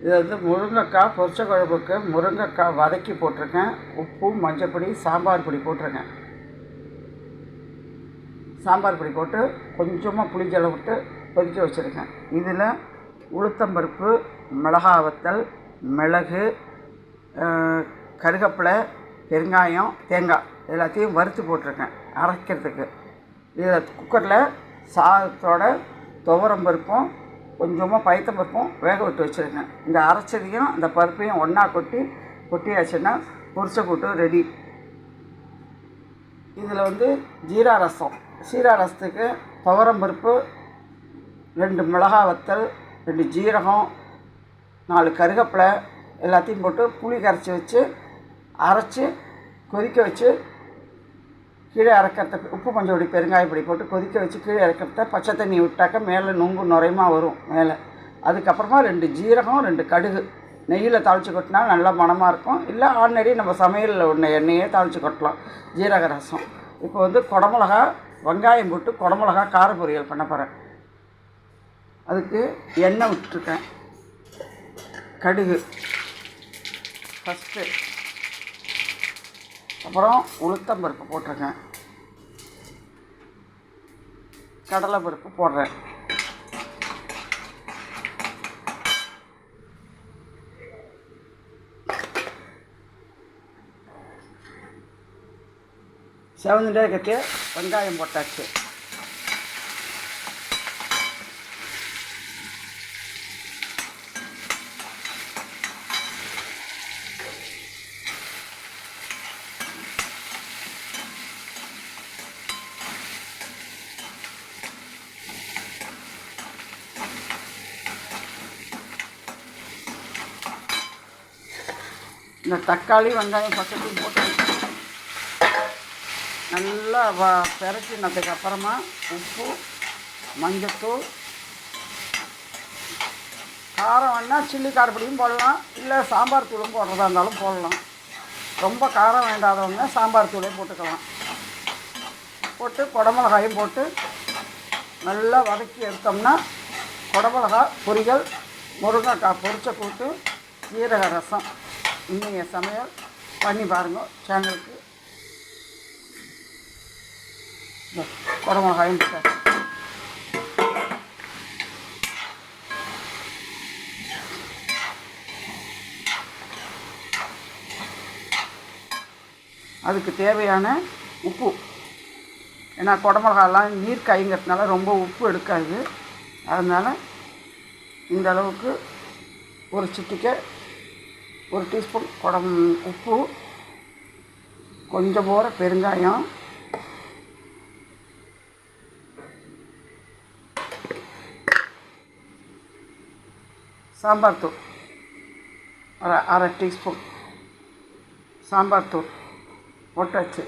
இது வந்து முருங்கைக்காய் பொரிச்ச குழம்புக்கு முருங்கைக்காய் வதக்கி போட்டிருக்கேன். உப்பு மஞ்சப்பொடி சாம்பார் பொடி போட்டிருக்கேன். சாம்பார் பொடி போட்டு கொஞ்சமாக புளிஞ்சளவு விட்டு கொதிக்க வச்சுருக்கேன். இதில் உளுத்தம்பருப்பு மிளகா வத்தல் மிளகு கருகப்பிலை பெருங்காயம் தேங்காய் எல்லாத்தையும் வறுத்து போட்டிருக்கேன் அரைக்கிறதுக்கு. இதில் குக்கரில் சாதத்தோட துவரம் பருப்பும் கொஞ்சமாக பயத்தம் பருப்பும் வேக விட்டு வச்சுருக்கேன் இந்த அரைச்சதையும் அந்த பருப்பையும் ஒன்றா கொட்டி கொட்டியாச்சுன்னா பொரிச்ச கூட்டு ரெடி இதில் வந்து ஜீரா ரசம். சீரா ரசத்துக்கு துவரம் பருப்பு ரெண்டு மிளகா வத்தல் ரெண்டு ஜீரகம் நாலு கருகப்பிலை எல்லாத்தையும் போட்டு புளி கரைச்சி வச்சு அரைச்சி கொதிக்க வச்சு கீழே இறக்கிறத உப்பு கொஞ்சம் பொடி பெருங்காயப்பொடி போட்டு கொதிக்க வச்சு கீழே இறக்கிறத பச்சை தண்ணி விட்டாக்க மேலே நொங்கு நுரையுமா வரும் மேலே. அதுக்கப்புறமா ரெண்டு ஜீரகம் ரெண்டு கடுகு. நெய்யில் தாளித்து கொட்டினா நல்லா மணமாக இருக்கும். இல்லை ஆல்ரெடி நம்ம சமையலில் ஒன்று எண்ணெயே தாளித்து கொட்டலாம். ஜீரக ரசம். இப்போ வந்து குடமிளகா வெங்காயம் போட்டு குடமிளகா கார பொரியல் பண்ண போகிறேன் அதுக்கு எண்ணெய் விட்டுருக்கேன். கடுகு. ஃபஸ்ட்டு அப்புறம் உளுத்தம் பருப்பு போட்டிருக்கேன். கடலை பருப்பு போடுறேன். செவந்துட்டே இருக்கிறது வெங்காயம் போட்டாச்சு. இந்த தக்காளி வெங்காயம் பக்கத்தையும் போட்டு நல்லா வ பெரட்டினதுக்கு அப்புறமா உப்பு மஞ்சத்தூள் காரம் வேணால் சில்லி காரப்பொடியும் போடலாம். இல்லை சாம்பார் தூளும் போடுறதா இருந்தாலும் போடலாம். ரொம்ப காரம் வேண்டாதவங்க சாம்பார் தூளே போட்டுக்கலாம். போட்டு குடமிளகாயும் போட்டு நல்லா வதக்கி எடுத்தோம்னா குடமிளகா பொரியல் முருங்கைக்காய் பொரிச்ச கூட்டு ஜீரக ரசம். இன்றைய சமையல் பண்ணி பாருங்க சேனலுக்கு. இந்த குடமிளகாயும் சார் அதுக்கு தேவையான உப்பு. ஏன்னா குடமிளகாலாம் நீர் காய்ங்கிறதுனால ரொம்ப உப்பு எடுக்காது. அதனால் இந்த அளவுக்கு ஒரு சிட்டிக்கை ஒரு டீஸ்பூன் குடம் உப்பு கொஞ்சம் போகிற பெருங்காயம் சாம்பார் தூள் அரை அரை டீஸ்பூன் சாம்பார் தூள் போட்டாச்சு.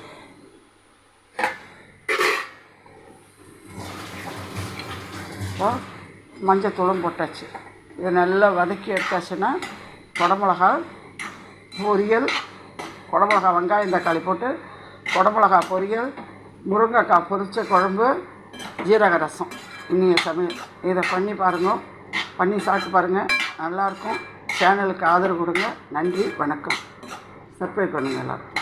மஞ்சள் தூளும் போட்டாச்சு. இதை நல்லா வதக்கி எடுத்தாச்சுன்னா குடமிளகா பொரியல் குடமிளகா வெங்காயம் தக்காளி போட்டு குடமிளகா பொரியல் முருங்கைக்காய் பொரித்த குழம்பு ஜீரக ரசம். இன்றைய சமையல். இதை பண்ணி பாருங்கள் பண்ணி சாப்பிட்டு பாருங்கள் நல்லாயிருக்கும் சேனலுக்கு ஆதரவு கொடுங்க. நன்றி வணக்கம். சப்ஸ்கிரைப் பண்ணுங்கள் எல்லோரும்